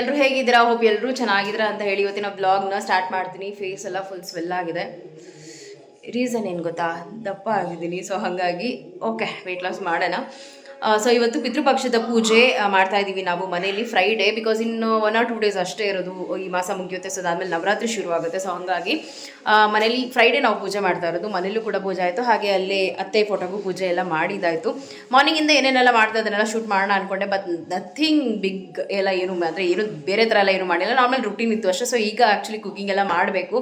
ಎಲ್ಲರೂ ಹೇಗಿದ್ದೀರಾ? ಹೋಪ್ ಎಲ್ಲರೂ ಚೆನ್ನಾಗಿದ್ದೀರಾ ಅಂತ ಹೇಳಿ ಇವತ್ತಿನ ಬ್ಲಾಗ್ನ ಸ್ಟಾರ್ಟ್ ಮಾಡ್ತೀನಿ. ಫೇಸ್ ಎಲ್ಲ ಫುಲ್ ಸ್ವೆಲ್ ಆಗಿದೆ. ರೀಸನ್ ಏನು ಗೊತ್ತಾ? ದಪ್ಪ ಆಗಿದ್ದೀನಿ. ಸೊ ಹಾಗಾಗಿ ಓಕೆ ವೆಯ್ಟ್ ಲಾಸ್ ಮಾಡೋಣ. ಸೊ ಇವತ್ತು ಪಿತೃಪಕ್ಷದ ಪೂಜೆ ಮಾಡ್ತಾ ಇದ್ದೀವಿ ನಾವು ಮನೆಯಲ್ಲಿ ಫ್ರೈಡೇ ಬಿಕಾಸ್ ಇನ್ನು ಒನ್ ಆರ್ ಟೂ ಡೇಸ್ ಅಷ್ಟೇ ಇರೋದು ಈ ಮಾಸ ಮುಗಿಯುತ್ತೆ. ಸೊ ಅದಾದಮೇಲೆ ನವರಾತ್ರಿ ಶುರು ಆಗುತ್ತೆ ಸೊ ಹಾಗಾಗಿ ಮನೇಲಿ ಫ್ರೈಡೇ ನಾವು ಪೂಜೆ ಮಾಡ್ತಾ ಇರೋದು. ಮನೇಲೂ ಕೂಡ ಪೂಜೆ ಆಯಿತು. ಹಾಗೆ ಅಲ್ಲೇ ಅತ್ತೆ ಫೋಟೋಗೂ ಪೂಜೆ ಎಲ್ಲ ಮಾಡಿದ್ದಾಯಿತು ಮಾರ್ನಿಂಗಿಂದ ಏನೇನೆಲ್ಲ ಮಾಡ್ತಾ ಅದನ್ನೆಲ್ಲ ಶೂಟ್ ಮಾಡೋಣ ಅನ್ಕೊಂಡೆ ಬಟ್ ನಥಿಂಗ್ ಬಿಗ್ ಎಲ್ಲ ಏನು ಅಂದರೆ ಏನು ಬೇರೆ ಥರ ಎಲ್ಲ ಏನು ಮಾಡಿಲ್ಲ. ನಾರ್ಮಲ್ ರುಟೀನ್ ಇತ್ತು ಅಷ್ಟೇ. ಸೊ ಈಗ ಆ್ಯಕ್ಚುಲಿ ಕುಕಿಂಗ್ ಎಲ್ಲ ಮಾಡಬೇಕು.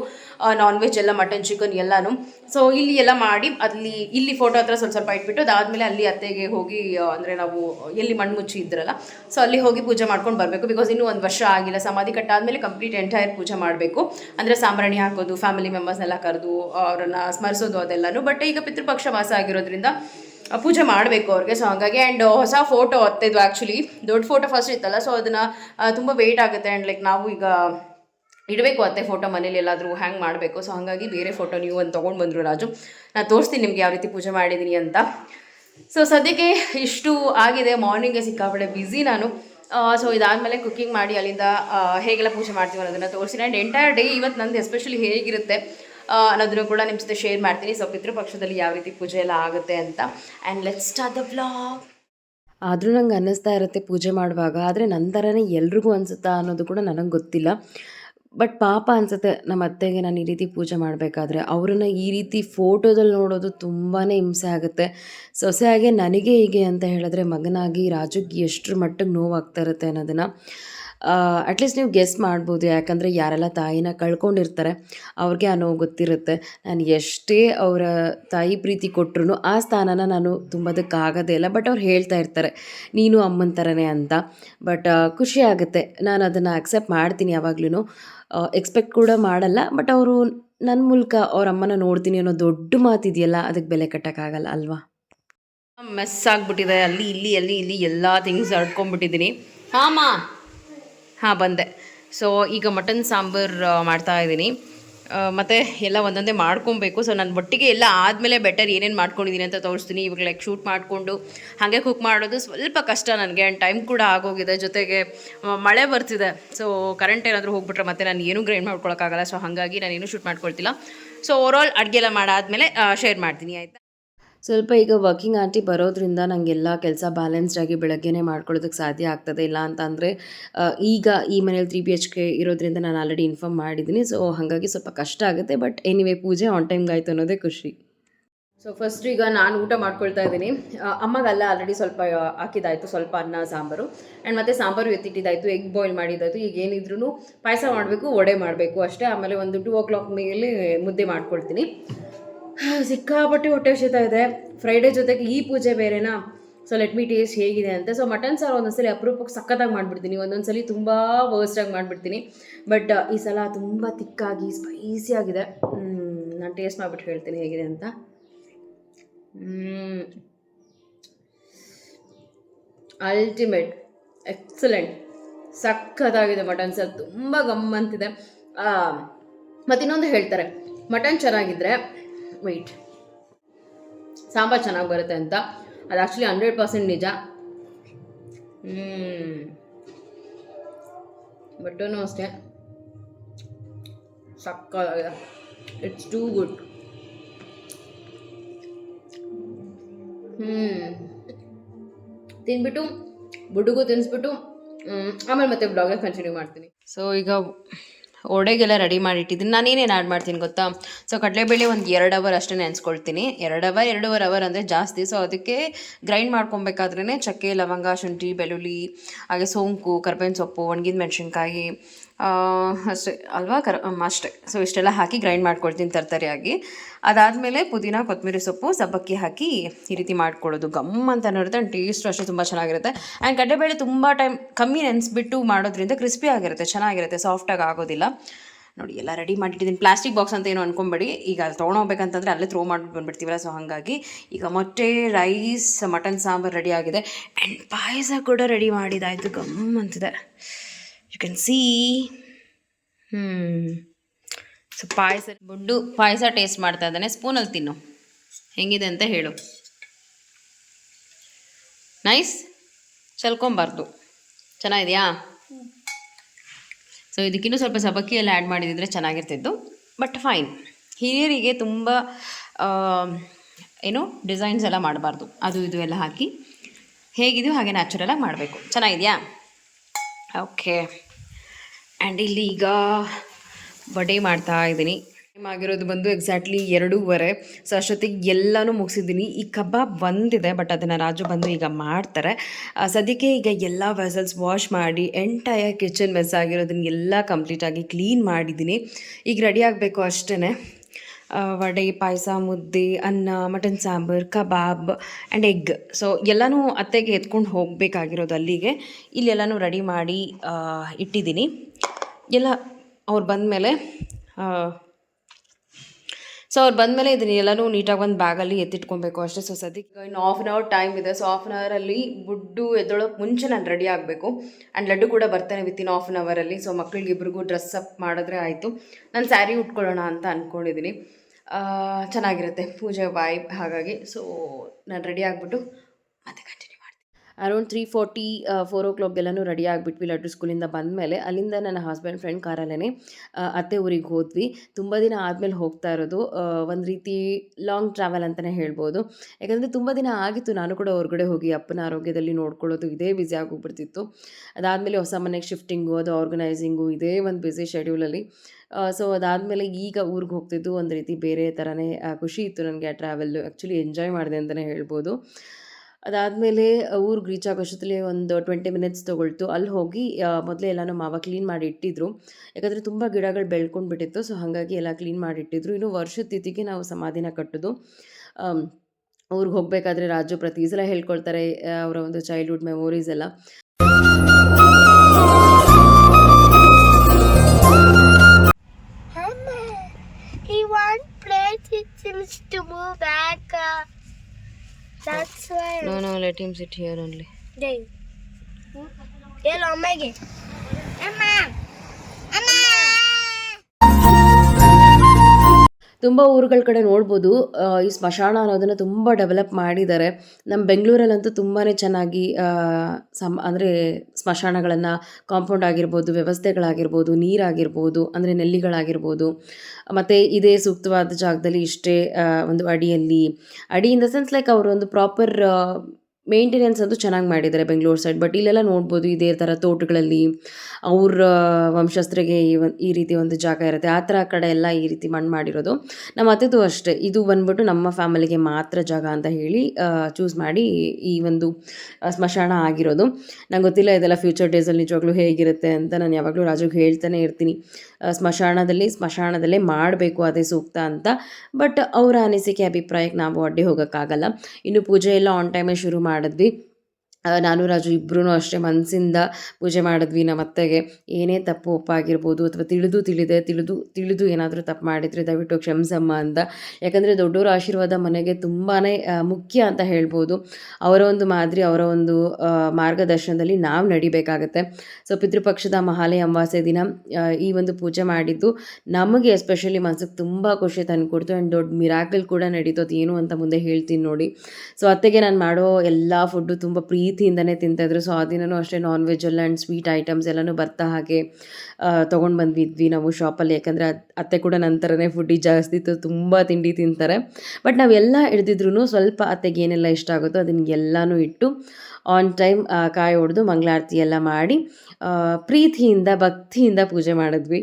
ನಾನ್ ವೆಜ್ ಎಲ್ಲ ಮಟನ್ ಚಿಕನ್ ಎಲ್ಲನೂ. ಸೊ ಇಲ್ಲಿ ಎಲ್ಲ ಮಾಡಿ, ಅಲ್ಲಿ, ಇಲ್ಲಿ ಫೋಟೋ ಹತ್ರ ಸ್ವಲ್ಪ ಸ್ವಲ್ಪ ಇಟ್ಬಿಟ್ಟು, ಅದಾದಮೇಲೆ ಅಲ್ಲಿ ಅತ್ತೆಗೆ ಹೋಗಿ ಅಂದರೆ ನಾವು ಎಲ್ಲಿ ಮಣ್ಣು ಮುಚ್ಚಿ ಇದ್ರಲ್ಲ ಸೊ ಅಲ್ಲಿ ಹೋಗಿ ಪೂಜೆ ಮಾಡ್ಕೊಂಡು ಬರಬೇಕು. ಬಿಕಾಸ್ ಇನ್ನೂ ಒಂದು ವರ್ಷ ಆಗಿಲ್ಲ, ಸಮಾಧಿ ಕಟ್ಟಾದಮೇಲೆ ಕಂಪ್ಲೀಟ್ ಎಂಟೈರ್ ಪೂಜೆ ಮಾಡಬೇಕು. ಅಂದರೆ ಸಾಂಬ್ರಾಣಿ ಹಾಕೋದು ಫ್ಯಾಮಿಲಿ ಮೆಂಬರ್ಸ್ನೆಲ್ಲ ಕರೆದು, ಅವರನ್ನು ಸ್ಮರಿಸೋದು ಅದೆಲ್ಲನೂ. ಬಟ್ ಈಗ ಪಿತೃಪಕ್ಷ ವಾಸ ಆಗಿರೋದ್ರಿಂದ ಪೂಜೆ ಮಾಡಬೇಕು ಅವ್ರಿಗೆ. ಸೊ ಹಾಗಾಗಿ ಆ್ಯಂಡ್ ಹೊಸ ಫೋಟೋ ಅತ್ತೆದು ಆ್ಯಕ್ಚುಲಿ ದೊಡ್ಡ ಫೋಟೋ ಫಸ್ಟ್ ಇತ್ತಲ್ಲ ಸೊ ಅದನ್ನು ತುಂಬ ವೆಯ್ಟ್ ಆಗುತ್ತೆ. ಆ್ಯಂಡ್ ಲೈಕ್ ನಾವು ಈಗ ಇಡಬೇಕು ಅತ್ತೆ ಫೋಟೋ ಮನೇಲಿ ಎಲ್ಲಾದರೂ ಹ್ಯಾಂಗ್ ಮಾಡಬೇಕು. ಸೊ ಹಾಗಾಗಿ ಬೇರೆ ಫೋಟೋ ನೀವು ಒಂದು ತೊಗೊಂಡು ಬಂದರು ರಾಜು. ನಾನು ತೋರಿಸ್ತೀನಿ ನಿಮಗೆ ಯಾವ ರೀತಿ ಪೂಜೆ ಮಾಡಿದ್ದೀನಿ ಅಂತ. ಸೊ ಸದ್ಯಕ್ಕೆ ಇಷ್ಟು ಆಗಿದೆ. ಮಾರ್ನಿಂಗೇ ಸಿಕ್ಕಾಪಟ್ಟೆ ಬ್ಯುಸಿ ನಾನು. ಸೊ ಇದಾದಮೇಲೆ ಕುಕ್ಕಿಂಗ್ ಮಾಡಿ ಅಲ್ಲಿಂದ ಹೇಗೆಲ್ಲ ಪೂಜೆ ಮಾಡ್ತೀವಿ ಅನ್ನೋದನ್ನು ತೋರಿಸ್ತೀನಿ ಆ್ಯಂಡ್ ಎಂಟೈರ್ ಡೇ ಇವತ್ತು ನಂದು ಎಸ್ಪೆಷಲಿ ಹೇಗಿರುತ್ತೆ ಅನ್ನೋದನ್ನು ಕೂಡ ನಿಮ್ಮ ಜೊತೆ ಶೇರ್ ಮಾಡ್ತೀನಿ. ಸೊ ಪಿತೃಪಕ್ಷದಲ್ಲಿ ಯಾವ ರೀತಿ ಪೂಜೆ ಎಲ್ಲ ಆಗುತ್ತೆ ಅಂತ. And let start the blog ಆದರೂ ನಂಗೆ ಅನ್ನಿಸ್ತಾ ಇರುತ್ತೆ ಪೂಜೆ ಮಾಡುವಾಗ. ಆದರೆ ನನ್ನ ಥರನೇ ಎಲ್ರಿಗೂ ಅನಿಸುತ್ತಾ ಅನ್ನೋದು ಕೂಡ ನನಗೆ ಗೊತ್ತಿಲ್ಲ. ಬಟ್ ಪಾಪ ಅನ್ಸುತ್ತೆ ನಮ್ಮ ಅತ್ತೆಗೆ ನಾನು ಈ ರೀತಿ ಪೂಜೆ ಮಾಡಬೇಕಾದ್ರೆ. ಅವ್ರನ್ನ ಈ ರೀತಿ ಫೋಟೋದಲ್ಲಿ ನೋಡೋದು ತುಂಬಾ ಹಿಂಸೆ ಆಗುತ್ತೆ. ಸೊಸೆಯಾಗೆ ನನಗೆ ಹೀಗೆ ಅಂತ ಹೇಳಿದ್ರೆ ಮಗನಾಗಿ ರಾಜುಗೆ ಎಷ್ಟರ ಮಟ್ಟಿಗೆ ನೋವಾಗ್ತಾ ಇರುತ್ತೆ ಅನ್ನೋದನ್ನು. ಅಟ್ಲೀಸ್ಟ್ ನೀವು ಗೆಸ್ ಮಾಡ್ಬೋದು, ಯಾಕಂದರೆ ಯಾರೆಲ್ಲ ತಾಯಿನ ಕಳ್ಕೊಂಡಿರ್ತಾರೆ, ಅವ್ರಿಗೆ ಆ ಗೊತ್ತಿರುತ್ತೆ. ನಾನು ಎಷ್ಟೇ ಅವರ ತಾಯಿ ಪ್ರೀತಿ ಕೊಟ್ಟರು ಆ ಸ್ಥಾನನ ನಾನು ತುಂಬೋದಕ್ಕಾಗೋದೇ ಇಲ್ಲ ಬಟ್ ಅವ್ರು ಹೇಳ್ತಾ ಇರ್ತಾರೆ, ನೀನು ಅಮ್ಮನ ಥರನೇ ಅಂತ. ಬಟ್ ಖುಷಿ ಆಗುತ್ತೆ. ನಾನು ಅದನ್ನು ಅಕ್ಸೆಪ್ಟ್ ಮಾಡ್ತೀನಿ ಯಾವಾಗ್ಲೂ ಎಕ್ಸ್ಪೆಕ್ಟ್ ಕೂಡ ಮಾಡಲ್ಲ ಬಟ್ ಅವರು ನನ್ನ ಮೂಲಕ ಅವ್ರ ಅಮ್ಮನ ನೋಡ್ತೀನಿ ಅನ್ನೋ ದೊಡ್ಡ ಮಾತಿದೆಯಲ್ಲ, ಅದಕ್ಕೆ ಬೆಲೆ ಕಟ್ಟೋಕ್ಕಾಗಲ್ಲ, ಅಲ್ವಾ? ಮೆಸ್ ಆಗಿಬಿಟ್ಟಿದೆ, ಅಲ್ಲಿ, ಇಲ್ಲಿ ಅಲ್ಲಿ, ಇಲ್ಲಿ ಎಲ್ಲ ಥಿಂಗ್ಸ್ ಹಡ್ಕೊಂಡ್ಬಿಟ್ಟಿದ್ದೀನಿ ಹಾಮ ಹಾಂ, ಬಂದೆ. ಸೊ ಈಗ ಮಟನ್ ಸಾಂಬಾರು ಮಾಡ್ತಾ ಇದ್ದೀನಿ. ಮತ್ತು ಎಲ್ಲ ಒಂದೊಂದೇ ಮಾಡ್ಕೊಬೇಕು. ಸೊ ನಾನು ಒಟ್ಟಿಗೆ ಎಲ್ಲ ಆದಮೇಲೆ ಬೆಟರ್ ಏನೇನು ಮಾಡ್ಕೊಂಡಿದ್ದೀನಿ ಅಂತ ತೋರಿಸ್ತೀನಿ. ಇವಾಗ ಲೈಕ್ ಶೂಟ್ ಮಾಡಿಕೊಂಡು ಹಾಗೆ ಕುಕ್ ಮಾಡೋದು ಸ್ವಲ್ಪ ಕಷ್ಟ ನನಗೆ. ಆ್ಯಂಡ್ ಟೈಮ್ ಕೂಡ ಆಗೋಗಿದೆ. ಜೊತೆಗೆ ಮಳೆ ಬರ್ತಿದೆ. ಸೊ ಕರೆಂಟ್ ಏನಾದರೂ ಹೋಗ್ಬಿಟ್ರೆ ಮತ್ತೆ ನಾನು ಏನೂ ಗ್ರೈಂಡ್ ಮಾಡ್ಕೊಳಕ್ಕಾಗಲ್ಲ. ಸೊ ಹಾಗಾಗಿ ನಾನು ಏನೂ ಶೂಟ್ ಮಾಡ್ಕೊಳ್ತಿಲ್ಲ. ಸೊ ಓವರಾಲ್ ಅಡುಗೆ ಎಲ್ಲ ಮಾಡಾದಮೇಲೆ ಶೇರ್ ಮಾಡ್ತೀನಿ. ಆಯಿತಾ? ಸ್ವಲ್ಪ ಈಗ ವರ್ಕಿಂಗ್ ಆಂಟಿ ಬರೋದ್ರಿಂದ ನನಗೆಲ್ಲ ಕೆಲಸ ಬ್ಯಾಲೆನ್ಸ್ಡ್ ಆಗಿ ಬೆಳಗ್ಗೆನೇ ಮಾಡ್ಕೊಳ್ಳೋದಕ್ಕೆ ಸಾಧ್ಯ ಆಗ್ತದೆ ಇಲ್ಲ ಅಂತ ಅಂದರೆ ಈಗ ಈ ಮನೇಲಿ ತ್ರೀ ಬಿ ಎಚ್ ಕೆ ಇರೋದ್ರಿಂದ ನಾನು ಆಲ್ರೆಡಿ ಇನ್ಫಾರ್ಮ್ ಮಾಡಿದ್ದೀನಿ. ಸೊ ಹಾಗಾಗಿ ಸ್ವಲ್ಪ ಕಷ್ಟ ಆಗುತ್ತೆ. ಬಟ್ ಎನಿವೇ ಪೂಜೆ ಆನ್ ಟೈಮ್ ಆಯಿತು ಅನ್ನೋದೇ ಖುಷಿ. ಸೊ ಫಸ್ಟ್ ಈಗ ನಾನು ಊಟ ಮಾಡ್ಕೊಳ್ತಾ ಇದ್ದೀನಿ. ಅಮ್ಮಗಲ್ಲ ಆಲ್ರೆಡಿ ಸ್ವಲ್ಪ ಹಾಕಿದಾಯಿತು ಸ್ವಲ್ಪ ಅನ್ನ, ಸಾಂಬಾರು. ಆ್ಯಂಡ್ ಮತ್ತು ಸಾಂಬಾರು ಎತ್ತಿಟ್ಟಿದ್ದಾಯ್ತು ಎಗ್ ಬಾಯ್ಲ್ ಮಾಡಿದ್ದಾಯ್ತು. ಈಗ ಏನಿದ್ರೂ ಪಾಯಸ ಮಾಡಬೇಕು, ವಡೆ ಮಾಡಬೇಕು. ಅಷ್ಟೇ, ಆಮೇಲೆ ಒಂದು ಟೂ ಓ ಕ್ಲಾಕ್ ಮೇಲೆ ಮುದ್ದೆ ಮಾಡ್ಕೊಳ್ತೀನಿ. ಸಿಕ್ಕಾಪಟ್ಟೆ ಹೊಟ್ಟೆ ಹಸಿತಾ ಇದೆ. ಫ್ರೈಡೇ ಜೊತೆಗೆ ಈ ಪೂಜೆ ಬೇರೆನಾ? ಸೊ ಲೆಟ್ ಮಿ ಟೇಸ್ಟ್ ಹೇಗಿದೆ ಅಂತ. ಸೊ ಮಟನ್ ಸಾರು ಒಂದೊಂದ್ಸಲಿ ಅಪರೂಪಕ್ಕೆ ಸಖತ್ತಾಗಿ ಮಾಡಿಬಿಡ್ತೀನಿ. ಒಂದೊಂದ್ಸಲಿ ತುಂಬ ವರ್ಸ್ಟಾಗಿ ಮಾಡಿಬಿಡ್ತೀನಿ. ಬಟ್ ಈ ಸಲ ತುಂಬ ತಿಕ್ಕಾಗಿ ಸ್ಪೈಸಿ ಆಗಿದೆ. ನಾನು ಟೇಸ್ಟ್ ಮಾಡಿಬಿಟ್ಟು ಹೇಳ್ತೀನಿ ಹೇಗಿದೆ ಅಂತ. ಅಲ್ಟಿಮೇಟ್ ಎಕ್ಸಲೆಂಟ್ ಸಖತ್ತಾಗಿದೆ ಮಟನ್ ಸಾರು. ತುಂಬ ಗಮ್ಮಂತಿದೆ ಮತ್ತು ಇನ್ನೊಂದು ಹೇಳ್ತಾರೆ. ಮಟನ್ ಚೆನ್ನಾಗಿದ್ದರೆ ವೆಯ್ಟ್ ಸಾಂಬಾರು ಚೆನ್ನಾಗಿ ಬರುತ್ತೆ ಅಂತ. ಅದು ಆ್ಯಕ್ಚುಲಿ ಹಂಡ್ರೆಡ್ ಪರ್ಸೆಂಟ್ ನಿಜ. ಬಟ್ಟೂ ಅಷ್ಟೇ. ಸಕ್ಕತ್ತಾಗಿದೆ. ಇಟ್ಸ್ ಟೂ ಗುಡ್ ಹ್ಞೂ ತಿನ್ಬಿಟ್ಟು ಬುಡ್ಡಿಗೂ ತಿನ್ನಿಸ್ಬಿಟ್ಟು ಆಮೇಲೆ ಮತ್ತೆ ಬ್ಲಾಗ್ ಕಂಟಿನ್ಯೂ ಮಾಡ್ತೀನಿ. ಸೊ ಈಗ ಒಡೆಗೆಲ್ಲ ರೆಡಿ ಮಾಡಿಟ್ಟಿದ್ದೀನಿ. ನಾನು ಏನೇನು ಆ್ಯಡ್ ಮಾಡ್ತೀನಿ ಗೊತ್ತಾ? ಸೊ ಕಡಲೆಬೇಳೆ ಒಂದು ಎರಡು ಅವರ್ ಅಷ್ಟೇ ನೆನೆಸ್ಕೊಳ್ತೀನಿ. ಎರಡು ಅವರ್ ಎರಡೂವರೆ ಅವರ್ ಅಂದರೆ ಜಾಸ್ತಿ. ಸೊ ಅದಕ್ಕೆ ಗ್ರೈಂಡ್ ಮಾಡ್ಕೊಬೇಕಾದ್ರೇ ಚಕ್ಕೆ, ಲವಂಗ, ಶುಂಠಿ, ಬೆಳ್ಳುಳ್ಳಿ, ಹಾಗೆ ಸೋಂಕು, ಕರ್ಬೇವಿನ ಸೊಪ್ಪು, ಒಣಗಿದ ಮೆಣಸಿನ್ಕಾಯಿ ಅಷ್ಟೇ ಅಲ್ವಾ? ಕರ ಅಷ್ಟೇ. ಸೊ ಇಷ್ಟೆಲ್ಲ ಹಾಕಿ ಗ್ರೈಂಡ್ ಮಾಡ್ಕೊಳ್ತೀನಿ ತರತರಿಯಾಗಿ. ಅದಾದಮೇಲೆ ಪುದೀನ ಕೊತ್ತಂಬರಿ ಸೊಪ್ಪು, ಸಬ್ಬಕ್ಕಿ ಹಾಕಿ ಈ ರೀತಿ ಮಾಡ್ಕೊಳ್ಳೋದು. ಗಮ್ ಅಂತ ಇರುತ್ತೆ ಆ್ಯಂಡ್ ಟೇಸ್ಟು ಅಷ್ಟೇ ತುಂಬ ಚೆನ್ನಾಗಿರುತ್ತೆ. ಆ್ಯಂಡ್ ಕಡಲೆಬೇಳೆ ತುಂಬ ಟೈಮ್ ಕಮ್ಮಿ ನೆನೆಸ್ಬಿಟ್ಟು ಮಾಡೋದ್ರಿಂದ ಕ್ರಿಸ್ಪಿ ಆಗಿರುತ್ತೆ, ಚೆನ್ನಾಗಿರುತ್ತೆ ಸಾಫ್ಟಾಗಿ ಆಗೋದಿಲ್ಲ. ನೋಡಿ, ಎಲ್ಲ ರೆಡಿ ಮಾಡಿಟ್ಟಿದ್ದೀನಿ ಪ್ಲಾಸ್ಟಿಕ್ ಬಾಕ್ಸ್ ಅಂತ ಏನು ಅನ್ಕೊಂಬೇಡಿ. ಈಗ ಅಲ್ಲಿ ತೊಗೊಂಡೋಗ್ಬೇಕಂತಂದ್ರೆ ಅಲ್ಲೇ ಥ್ರೋ ಮಾಡ್ಬಿಟ್ಟು ಬಂದುಬಿಡ್ತೀವಲ್ಲ ಸೊ ಹಾಗಾಗಿ ಈಗ ಮೊಟ್ಟೆ ರೈಸ್ ಮಟನ್ ಸಾಂಬಾರು ರೆಡಿ ಆಗಿದೆ. ಆ್ಯಂಡ್ ಪಾಯಸ ಕೂಡ ರೆಡಿ ಮಾಡಿದಾಯಿತು. ಗಮ್ ಅಂತಿದೆ. You can see. ಹ್ಞೂ ಸೊ ಪಾಯಸ ಬುಡ್ಡು ಪಾಯಸ ಟೇಸ್ಟ್ ಮಾಡ್ತಾ ಇದ್ದಾನೆ. ಸ್ಪೂನಲ್ಲಿ ತಿನ್ನು. ಹೆಂಗಿದೆ ಅಂತ ಹೇಳು. ನೈಸ್ ಚಲ್ಕೊಂಬಾರ್ದು. ಚೆನ್ನಾಗಿದೆಯಾ? ಸೊ ಇದಕ್ಕಿನ್ನೂ ಸ್ವಲ್ಪ ಸಬಕ್ಕಿ ಎಲ್ಲ ಆ್ಯಡ್ ಮಾಡಿದಿದ್ರೆ ಚೆನ್ನಾಗಿರ್ತಿತ್ತು. ಬಟ್ ಫೈನ್ ಹಿರಿಯರಿಗೆ ತುಂಬ ಏನು ಡಿಸೈನ್ಸ್ ಎಲ್ಲ ಮಾಡಬಾರ್ದು. ಅದು ಇದು ಎಲ್ಲ ಹಾಕಿ. ಹೇಗಿದೆಯೋ ಹಾಗೆ ನ್ಯಾಚುರಲಾಗಿ ಮಾಡಬೇಕು. ಚೆನ್ನಾಗಿದೆಯಾ? ಓಕೆ ಆ್ಯಂಡ್ ಇಲ್ಲಿ ಈಗ ವಡೆ ಮಾಡ್ತಾ ಇದ್ದೀನಿ. ಟೈಮ್ ಆಗಿರೋದು ಬಂದು ಎಕ್ಸಾಕ್ಟ್ಲಿ ಎರಡೂವರೆ. ಸೊ ಅಷ್ಟೊತ್ತಿಗೆ ಎಲ್ಲನೂ ಮುಗಿಸಿದ್ದೀನಿ. ಈ ಕಬಾಬ್ ಬಂದಿದೆ ಬಟ್ ಅದನ್ನು ರಾಜು ಬಂದು ಈಗ ಮಾಡ್ತಾರೆ. ಸದ್ಯಕ್ಕೆ ಈಗ ಎಲ್ಲ ವೆಸಲ್ಸ್ ವಾಶ್ ಮಾಡಿ ಎಂಟೈರ್ ಕಿಚನ್ ಮೆಸ್ ಆಗಿರೋದನ್ನ ಎಲ್ಲ ಕಂಪ್ಲೀಟಾಗಿ ಕ್ಲೀನ್ ಮಾಡಿದ್ದೀನಿ. ಈಗ ರೆಡಿ ಆಗಬೇಕು ಅಷ್ಟೇ ವಡೆ, ಪಾಯಸ, ಮುದ್ದೆ, ಅನ್ನ mutton sambar, kebab and egg so ಎಲ್ಲನೂ ಅತ್ತೆಗೆ ಎತ್ಕೊಂಡು ಹೋಗಬೇಕಾಗಿರೋದು ಅಲ್ಲಿಗೆ. ಇಲ್ಲೆಲ್ಲನೂ ರೆಡಿ ಮಾಡಿ ಇಟ್ಟಿದ್ದೀನಿ. ಎಲ್ಲ, ಅವ್ರು ಬಂದಮೇಲೆ ಸೊ ಅವ್ರು ಬಂದಮೇಲೆ ಇದನ್ನ ಎಲ್ಲನೂ ನೀಟಾಗಿ ಒಂದು ಬ್ಯಾಗಲ್ಲಿ ಎತ್ತಿಟ್ಕೊಬೇಕು ಅಷ್ಟೇ. ಸೊ ಸದ್ಯಕ್ಕೆ ಇನ್ನು ಹಾಫ್ ಆನ್ ಅವರ್ ಟೈಮ್ ಇದೆ. ಸೊ ಹಾಫ್ ಆನ್ ಅವರಲ್ಲಿ ಬುಡ್ಡು ಎದ್ದೊಳಕ್ಕೆ ಮುಂಚೆ ನಾನು ರೆಡಿ ಆಗಬೇಕು. ಆ್ಯಂಡ್ ಲಡ್ಡು ಕೂಡ ಬರ್ತಾನೆ ವಿತಿನ್ ಹಾಫ್ ಆನ್ ಅವರಲ್ಲಿ ಸೊ ಮಕ್ಕಳಿಗಿಬ್ರಿಗೂ ಡ್ರೆಸ್ ಅಪ್ ಮಾಡಿದ್ರೆ ಆಯಿತು. ನಾನು ಸ್ಯಾರಿ ಉಟ್ಕೊಳ್ಳೋಣ ಅಂತ ಅಂದ್ಕೊಂಡಿದ್ದೀನಿ ಚೆನ್ನಾಗಿರುತ್ತೆ. ಪೂಜೆ ವೈಬ್ ಹಾಗಾಗಿ. ಸೊ ನಾನು ರೆಡಿ ಆಗಿಬಿಟ್ಟು ಮತ್ತೆ continue around three forty four o ಕ್ಲಾಕ್ಗೆಲ್ಲನೂ ready ಆಗಿಬಿಟ್ವಿ ಲಡ್ಡು ಸ್ಕೂಲಿಂದ ಬಂದ ಮೇಲೆ ಅಲ್ಲಿಂದ ನನ್ನ ಹಸ್ಬೆಂಡ್ ಫ್ರೆಂಡ್ ಕಾರಲ್ಲೇ ಅತ್ತೆ ಊರಿಗೆ ಹೋದ್ವಿ. ತುಂಬ ದಿನ ಆದಮೇಲೆ ಹೋಗ್ತಾ ಇರೋದು ಒಂದು ರೀತಿ ಲಾಂಗ್ ಟ್ರಾವೆಲ್ ಅಂತಲೇ ಹೇಳ್ಬೋದು. ಯಾಕಂದರೆ ತುಂಬ ದಿನ ಆಗಿತ್ತು, ನಾನು ಕೂಡ ಹೊರಗಡೆ ಹೋಗಿ ಅಪ್ಪನ ಆರೋಗ್ಯದಲ್ಲಿ ನೋಡ್ಕೊಳ್ಳೋದು ಇದೇ ಬ್ಯುಸಿ ಆಗೋಗ್ಬಿಡ್ತಿತ್ತು. ಅದಾದಮೇಲೆ ಹೊಸ ಮನೆಗೆ ಶಿಫ್ಟಿಂಗು ಅದು ಆರ್ಗನೈಸಿಂಗು ಇದೇ ಒಂದು ಬ್ಯುಸಿ ಶೆಡ್ಯೂಲಲ್ಲಿ ಸೊ ಅದಾದಮೇಲೆ ಈಗ ಊರಿಗೆ ಹೋಗ್ತಿದ್ದು ಒಂದು ರೀತಿ ಬೇರೆ ಥರನೇ ಖುಷಿ ಇತ್ತು ನನಗೆ ಆ ಟ್ರಾವೆಲ್ಲು ಆ್ಯಕ್ಚುಲಿ ಎಂಜಾಯ್ ಮಾಡಿದೆ ಅಂತಲೇ ಹೇಳ್ಬೋದು. ಅದಾದಮೇಲೆ ಊರಿಗೆ ರೀಚ್ ಆಗೋಷ್ಟೊತ್ತಲ್ಲಿ ಒಂದು ಟ್ವೆಂಟಿ ಮಿನಿಟ್ಸ್ ತೊಗೊಳ್ತು. ಅಲ್ಲಿ ಹೋಗಿ ಮೊದಲೇ ಎಲ್ಲನೂ ಮಾವ ಕ್ಲೀನ್ ಮಾಡಿ ಇಟ್ಟಿದ್ರು. ಯಾಕಂದರೆ ತುಂಬ ಗಿಡಗಳು ಬೆಳ್ಕೊಂಡು ಬಿಟ್ಟಿತ್ತು ಸೊ ಹಾಗಾಗಿ ಎಲ್ಲ ಕ್ಲೀನ್ ಮಾಡಿ ಇಟ್ಟಿದ್ರು. ಇನ್ನು ವರ್ಷದ ತಿಥಿಗೆ ನಾವು ಸಮಾಧಿನ ಕಟ್ಟೋದು. ಅವ್ರಿಗೆ ಹೋಗಬೇಕಾದ್ರೆ ರಾಜು ಪ್ರತಿ ಸಲ ಹೇಳ್ಕೊಳ್ತಾರೆ ಅವರ ಒಂದು ಚೈಲ್ಡ್ಹುಡ್ ಮೆಮೊರೀಸ್ ಎಲ್ಲ. That's why. No, no, let him sit here only. Then. Tell Omega. Emma. Emma. ತುಂಬ ಊರುಗಳ ಕಡೆ ನೋಡ್ಬೋದು ಈ ಸ್ಮಶಾನ ಅನ್ನೋದನ್ನು ತುಂಬ ಡೆವಲಪ್ ಮಾಡಿದ್ದಾರೆ ನಮ್ಮ ಬೆಂಗಳೂರಲ್ಲಂತೂ ತುಂಬಾ ಚೆನ್ನಾಗಿ ಸಮ್ ಅಂದರೆ ಸ್ಮಶಾನಗಳನ್ನು ಕಾಂಪೌಂಡ್ ಆಗಿರ್ಬೋದು, ವ್ಯವಸ್ಥೆಗಳಾಗಿರ್ಬೋದು, ನೀರಾಗಿರ್ಬೋದು, ಅಂದರೆ ನೆಲ್ಲಿಗಳಾಗಿರ್ಬೋದು. ಮತ್ತು ಇದೇ ಸೂಕ್ತವಾದ ಜಾಗದಲ್ಲಿ ಇಷ್ಟೇ ಒಂದು ಅಡಿಯಲ್ಲಿ. ಅಡಿ ಇನ್ ದ ಸೆನ್ಸ್ ಲೈಕ್ ಒಂದು ಪ್ರಾಪರ್ ಮೇಂಟೆನೆನ್ಸ್ ಅಂತೂ ಚೆನ್ನಾಗಿ ಮಾಡಿದ್ದಾರೆ ಬೆಂಗಳೂರು ಸೈಡ್ ಬಟ್ ಇಲ್ಲೆಲ್ಲ ನೋಡ್ಬೋದು ಇದೇ ಥರ ತೋಟಗಳಲ್ಲಿ ಅವ್ರ ವಂಶಸ್ಥರಿಗೆ ಈ ಒಂದು ಈ ರೀತಿ ಒಂದು ಜಾಗ ಇರುತ್ತೆ. ಆ ಥರ ಕಡೆ ಎಲ್ಲ ಈ ರೀತಿ ಮಣ್ಣು ಮಾಡಿರೋದು. ನಮ್ಮ ಅತ್ತೆದು ಅಷ್ಟೇ. ಇದು ಬಂದ್ಬಿಟ್ಟು ನಮ್ಮ ಫ್ಯಾಮಿಲಿಗೆ ಮಾತ್ರ ಜಾಗ ಅಂತ ಹೇಳಿ ಚೂಸ್ ಮಾಡಿ ಈ ಒಂದು ಸ್ಮಶಾನ ಆಗಿರೋದು. ನಂಗೆ ಗೊತ್ತಿಲ್ಲ ಇದೆಲ್ಲ ಫ್ಯೂಚರ್ ಡೇಸಲ್ಲಿ ನಿಜವಾಗ್ಲೂ ಹೇಗಿರುತ್ತೆ ಅಂತ ನಾನು ಯಾವಾಗಲೂ ರಾಜುಗೆ ಹೇಳ್ತಾನೆ ಇರ್ತೀನಿ. ಸ್ಮಶಾನದಲ್ಲಿ, ಸ್ಮಶಾನದಲ್ಲೇ ಮಾಡಬೇಕು ಅದೇ ಸೂಕ್ತ ಅಂತ. ಬಟ್ ಅವರ ಅನಿಸಿಕೆ, ಅಭಿಪ್ರಾಯಕ್ಕೆ ನಾವು ಅಡ್ಡಿ ಹೋಗೋಕ್ಕಾಗಲ್ಲ. ಇನ್ನು ಪೂಜೆ ಎಲ್ಲ ಆನ್ ಟೈಮೇ ಶುರು ಮಾಡಿದ್ವಿ ಆ, ನಾನು, ರಾಜು ಇಬ್ಬರೂ ಅಷ್ಟೇ ಮನಸ್ಸಿಂದ ಪೂಜೆ ಮಾಡಿದ್ವಿ. ನಮ್ಮ ಅತ್ತೆಗೆ ಏನೇ ತಪ್ಪು ಒಪ್ಪಾಗಿರ್ಬೋದು ಅಥವಾ ತಿಳಿದು ತಿಳಿದೆ, ತಿಳಿದು ತಿಳಿದು ಏನಾದರೂ ತಪ್ಪು ಮಾಡಿದರೆ ದಯವಿಟ್ಟು ಕ್ಷಮಿಸಮ್ಮ ಅಂತ. ಯಾಕಂದರೆ ದೊಡ್ಡವರ ಆಶೀರ್ವಾದ ಮನೆಗೆ ತುಂಬಾ ಮುಖ್ಯ ಅಂತ ಹೇಳ್ಬೋದು. ಅವರ ಒಂದು ಮಾದರಿ, ಅವರ ಒಂದು ಮಾರ್ಗದರ್ಶನದಲ್ಲಿ ನಾವು ನಡಿಬೇಕಾಗತ್ತೆ. ಸೊ, ಪಿತೃಪಕ್ಷದ ಮಹಾಲಯ ಅಮಾವಾಸ್ಯ ದಿನ ಈ ಒಂದು ಪೂಜೆ ಮಾಡಿದ್ದು ನಮಗೆ ಎಸ್ಪೆಷಲಿ ಮನಸ್ಸಿಗೆ ತುಂಬ ಖುಷಿ ತಂದುಕೊಡ್ತು. ಆ್ಯಂಡ್ ದೊಡ್ಡ ಮಿರಾಕಲ್ ಕೂಡ ನಡೀತು. ಅದು ಏನು ಅಂತ ಮುಂದೆ ಹೇಳ್ತೀನಿ ನೋಡಿ. ಸೊ, ಅತ್ತೆಗೆ ನಾನು ಮಾಡೋ ಎಲ್ಲ ಫುಡ್ಡು ತುಂಬ ಪ್ರೀತಿಯಿಂದನೇ ತಿಂತಾಯಿದ್ರು. ಸೊ ಆ ದಿನವೂ ಅಷ್ಟೇ ನಾನ್ ವೆಜ್ ಎಲ್ಲ ಆ್ಯಂಡ್ ಸ್ವೀಟ್ ಐಟಮ್ಸ್ ಎಲ್ಲನೂ ಬರ್ತಾ ಹಾಗೆ ತೊಗೊಂಡು ಬಂದಿದ್ವಿ ನಾವು ಶಾಪಲ್ಲಿ ಯಾಕಂದರೆ ಅತ್ತೆ ಕೂಡ ನಂತರನೇ ಫುಡ್ಡಿ ಜಾಸ್ತಿ ಇತ್ತು ತುಂಬ ತಿಂಡಿ ತಿಂತಾರೆ. ಬಟ್ ನಾವೆಲ್ಲ ಹಿಡ್ದಿದ್ರು ಸ್ವಲ್ಪ ಅತ್ತೆಗೆ ಏನೆಲ್ಲ ಇಷ್ಟ ಆಗುತ್ತೋ ಅದನ್ನ ಎಲ್ಲನೂ ಇಟ್ಟು ಆನ್ ಟೈಮ್ ಕಾಯಿ ಹೊಡೆದು ಮಂಗಳಾರತಿ ಎಲ್ಲ ಮಾಡಿ ಪ್ರೀತಿಯಿಂದ, ಭಕ್ತಿಯಿಂದ ಪೂಜೆ ಮಾಡಿದ್ವಿ.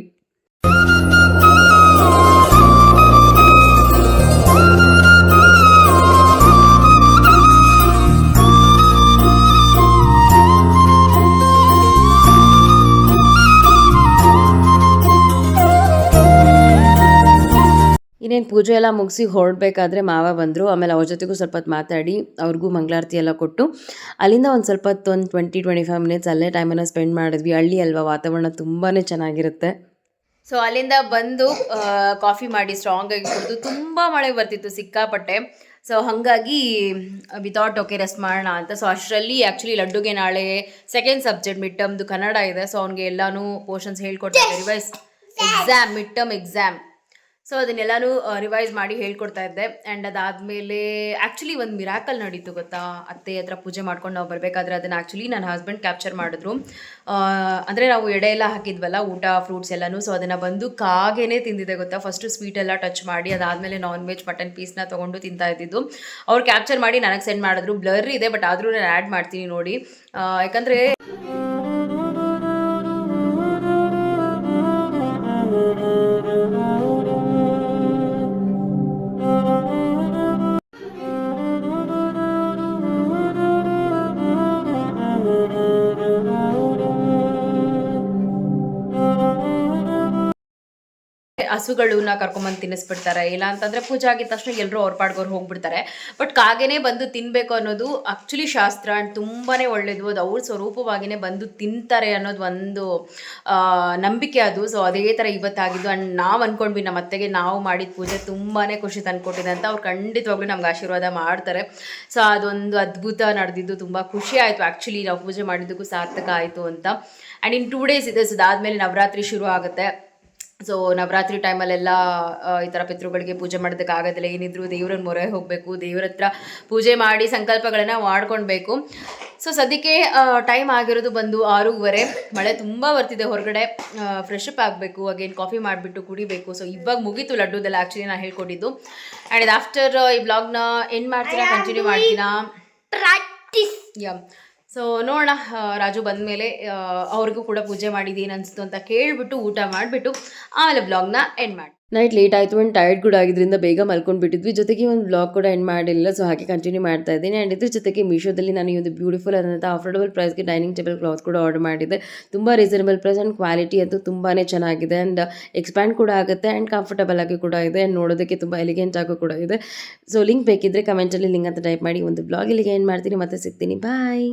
ಇನ್ನೇನು ಪೂಜೆ ಎಲ್ಲ ಮುಗಿಸಿ ಹೊರಡಬೇಕಾದ್ರೆ ಮಾವ ಬಂದರು. ಆಮೇಲೆ ಅವ್ರ ಜೊತೆಗೂ ಸ್ವಲ್ಪ ಹೊತ್ತು ಮಾತಾಡಿ ಅವ್ರಿಗೂ ಮಂಗಳಾರತಿ ಎಲ್ಲ ಕೊಟ್ಟು. ಅಲ್ಲಿಂದ ಒಂದು ಸ್ವಲ್ಪ ಹೊತ್ತು ಒಂದು ಟ್ವೆಂಟಿ ಟ್ವೆಂಟಿ ಫೈವ್ ಮಿನಿಟ್ಸ್ ಅಲ್ಲೇ ಟೈಮನ್ನು ಸ್ಪೆಂಡ್ ಮಾಡಿದ್ವಿ. ಹಳ್ಳಿ ಅಲ್ವಾ ವಾತಾವರಣ ತುಂಬಾ ಚೆನ್ನಾಗಿರುತ್ತೆ. ಸೊ ಅಲ್ಲಿಂದ ಬಂದು ಕಾಫಿ ಮಾಡಿ ಸ್ಟ್ರಾಂಗ್ ಆಗಿ ಕುಡಿದು ತುಂಬ ಮಳೆ ಬರ್ತಿತ್ತು ಸಿಕ್ಕಾಪಟ್ಟೆ. ಸೊ ಹಾಗಾಗಿ ವಿತೌಟ್ ಓಕೆ ರೆಸ್ಟ್ ಮಾಡೋಣ ಅಂತ. ಸೊ ಅಷ್ಟರಲ್ಲಿ ಆ್ಯಕ್ಚುಲಿ ಲಡ್ಡುಗೆ ನಾಳೆ ಸೆಕೆಂಡ್ ಸಬ್ಜೆಕ್ಟ್ ಮಿಡ್ ಟರ್ಮ್ದು ಕನ್ನಡ ಇದೆ. ಸೊ ಅವ್ನಿಗೆ ಎಲ್ಲಾನು ಪೋರ್ಷನ್ಸ್ ಹೇಳ್ಕೊಡ್ತಾರೆ. Revise exam mid term exam so ಅದನ್ನೆಲ್ಲನೂ revise ಮಾಡಿ ಹೇಳ್ಕೊಡ್ತಾ ಇದ್ದೆ. ಆ್ಯಂಡ್ ಅದಾದಮೇಲೆ ಆ್ಯಕ್ಚುಲಿ ಒಂದು ಮಿರಾಕಲ್ ನಡೀತು ಗೊತ್ತಾ? ಅತ್ತೆ ಹತ್ರ ಪೂಜೆ ಮಾಡ್ಕೊಂಡು ನಾವು ಬರಬೇಕಾದ್ರೆ ಅದನ್ನು ಆ್ಯಕ್ಚುಲಿ ನನ್ನ ಹಸ್ಬೆಂಡ್ ಕ್ಯಾಪ್ಚರ್ ಮಾಡಿದ್ರು. ಅಂದರೆ ನಾವು ಎಡೆ ಎಲ್ಲ ಹಾಕಿದ್ವಲ್ಲ, ಊಟ ಫ್ರೂಟ್ಸ್ ಎಲ್ಲನೂ. ಸೊ ಅದನ್ನು ಬಂದು ಕಾಗೇನೆ ತಿಂದಿದೆ ಗೊತ್ತಾ? ಫಸ್ಟು ಸ್ವೀಟ್ ಎಲ್ಲ ಟಚ್ ಮಾಡಿ, ಅದಾದಮೇಲೆ ನಾನ್ ವೆಜ್ ಮಟನ್ ಪೀಸ್ನ ತೊಗೊಂಡು ತಿಂತಾ ಇದ್ದಿದ್ದು. ಅವ್ರು ಕ್ಯಾಪ್ಚರ್ ಮಾಡಿ ನನಗೆ ಸೆಂಡ್ ಮಾಡಿದ್ರು. ಬ್ಲರ್ ಇದೆ ಬಟ್ ಆದರೂ ನಾನು ಆ್ಯಡ್ ಮಾಡ್ತೀನಿ ನೋಡಿ. ಯಾಕಂದರೆ ಹಸುಗಳನ್ನ ಕರ್ಕೊಂಬಂದು ತಿನ್ನಿಸ್ಬಿಡ್ತಾರೆ. ಇಲ್ಲ ಅಂತಂದ್ರೆ ಪೂಜೆ ಆಗಿದ ತಕ್ಷಣ ಎಲ್ಲರೂ ಅವ್ರ ಪಾಡ್ಗೋರು ಹೋಗ್ಬಿಡ್ತಾರೆ. ಬಟ್ ಕಾಗೆನೇ ಬಂದು ತಿನ್ಬೇಕು ಅನ್ನೋದು ಆಕ್ಚುಲಿ ಶಾಸ್ತ್ರ ಅಂಡ್ ತುಂಬಾನೇ ಒಳ್ಳೇದು. ಅದು ಅವ್ರ ಸ್ವರೂಪವಾಗಿನೇ ಬಂದು ತಿಂತಾರೆ ಅನ್ನೋದು ಒಂದು ನಂಬಿಕೆ ಅದು. ಸೊ ಅದೇ ಥರ ಇವತ್ತಾಗಿದ್ದು ಅಂಡ್ ನಾವು ಅನ್ಕೊಂಡ್ವಿ ನಮ್ಮ ಅತ್ತೆಗೆ ನಾವು ಮಾಡಿದ ಪೂಜೆ ತುಂಬಾನೇ ಖುಷಿ ತಂದ್ಕೊಟ್ಟಿದೆ ಅಂತ ಅವ್ರು ಖಂಡಿತವಾಗ್ಲೂ ನಮ್ಗೆ ಆಶೀರ್ವಾದ ಮಾಡ್ತಾರೆ. ಸೊ ಅದೊಂದು ಅದ್ಭುತ ನಡೆದಿದ್ದು, ತುಂಬ ಖುಷಿ ಆಯಿತು. ಆ್ಯಕ್ಚುಲಿ ನಾವು ಪೂಜೆ ಮಾಡಿದ್ದಕ್ಕೂ ಸಾರ್ಥಕ ಆಯಿತು ಅಂತ. ಆ್ಯಂಡ್ ಇನ್ ಟೂ ಡೇಸ್ ಇದೆ ಸೊ ಅದಾದಮೇಲೆ ನವರಾತ್ರಿ ಶುರು ಆಗುತ್ತೆ. ಸೊ ನವರಾತ್ರಿ ಟೈಮಲ್ಲೆಲ್ಲ ಈ ಥರ ಪಿತೃಗಳಿಗೆ ಪೂಜೆ ಮಾಡೋದಕ್ಕೆ ಆಗೋದಿಲ್ಲ. ಏನಿದ್ರು ದೇವ್ರನ್ನ ಮೊರೆ ಹೋಗಬೇಕು ದೇವ್ರ ಹತ್ರ ಪೂಜೆ ಮಾಡಿ ಸಂಕಲ್ಪಗಳನ್ನು ಮಾಡ್ಕೊಳ್ಬೇಕು. ಸೊ ಸದ್ಯಕ್ಕೆ ಟೈಮ್ ಆಗಿರೋದು ಬಂದು ಆರೂವರೆ. ಮಳೆ ತುಂಬ ಬರ್ತಿದೆ ಹೊರಗಡೆ. ಫ್ರೆಶ್ ಅಪ್ ಆಗಬೇಕು ಅಗೇನ್ ಕಾಫಿ ಮಾಡಿಬಿಟ್ಟು ಕುಡಿಬೇಕು. ಸೊ ಇವಾಗ ಮುಗೀತು ಲಡ್ಡುದೆಲ್ಲ ಆ್ಯಕ್ಚುಲಿ ನಾನು ಹೇಳ್ಕೊಟ್ಟಿದ್ದು. ಆ್ಯಂಡ್ ಆಫ್ಟರ್ ಈ ಬ್ಲಾಗ್ನ ಎಂಡ್ ಮಾಡ್ತೀರಾ ಕಂಟಿನ್ಯೂ ಮಾಡ್ತೀರಾ. ಯಾ ಸೊ ನೋಡೋಣ ರಾಜು ಬಂದ ಮೇಲೆ ಅವ್ರಿಗೂ ಕೂಡ ಪೂಜೆ ಮಾಡಿದ್ದು ಏನು ಅನಿಸ್ತು ಅಂತ ಕೇಳಿಬಿಟ್ಟು ಊಟ ಮಾಡಿಬಿಟ್ಟು ಆಮೇಲೆ ಬ್ಲಾಗ್ನ ಎಂಡ್ ಮಾಡಿ. ನೈಟ್ ಲೇಟ್ ಆಯಿತು ಆ್ಯಂಡ್ ಟೈರ್ಡ್ ಕೂಡ ಆಗಿದ್ದರಿಂದ ಬೇಗ ಮಲ್ಕೊಂಡು ಬಿಟ್ಟಿದ್ವಿ. ಜೊತೆಗೆ ಒಂದು ಬ್ಲಾಗ್ ಕೂಡ ಎಂಡ್ ಮಾಡಿಲ್ಲ ಸೊ ಹಾಗೆ ಕಂಟಿನ್ಯೂ ಮಾಡ್ತಾ ಇದ್ದೀನಿ. ಆ್ಯಂಡ್ ಇದ್ರ ಜೊತೆಗೆ ಮೀಶೋದಲ್ಲಿ ನಾನು ಈ ಒಂದು ಬ್ಯೂಟಿಫುಲ್ ಆದಂಥ ಅಫೋರ್ಡಬಲ್ ಪ್ರೈಸ್ಗೆ ಡೈನಿಂಗ್ ಟೇಬಲ್ ಕ್ಲಾತ್ ಕೂಡ ಆರ್ಡರ್ ಮಾಡಿದ್ದೆ. ತುಂಬ ರೀಸನಬಲ್ ಪ್ರೈಸ್ ಆ್ಯಂಡ್ ಕ್ವಾಲಿಟಿ ಅಂತೂ ತುಂಬಾ ಚೆನ್ನಾಗಿದೆ. ಆ್ಯಂಡ್ ಎಕ್ಸ್ಪ್ಯಾಂಡ್ ಕೂಡ ಆಗುತ್ತೆ ಆ್ಯಂಡ್ ಕಂಫರ್ಟಬಲ್ ಆಗಿ ಕೂಡ ಇದೆ. ಆ್ಯಂಡ್ ನೋಡೋದಕ್ಕೆ ತುಂಬ ಎಲಿಗೆಂಟ್ ಆಗು ಕೂಡ ಇದೆ. ಸೊ ಲಿಂಕ್ ಬೇಕಿದ್ದರೆ ಕಮೆಂಟಲ್ಲಿ ಲಿಂಕ್ ಅಂತ ಟೈಪ್ ಮಾಡಿ ಒಂದು ಬ್ಲಾಗ್ ಇಲ್ಲಿಗೆ ಏನು ಮಾಡ್ತೀನಿ. ಮತ್ತೆ ಸಿಗ್ತೀನಿ. ಬಾಯ್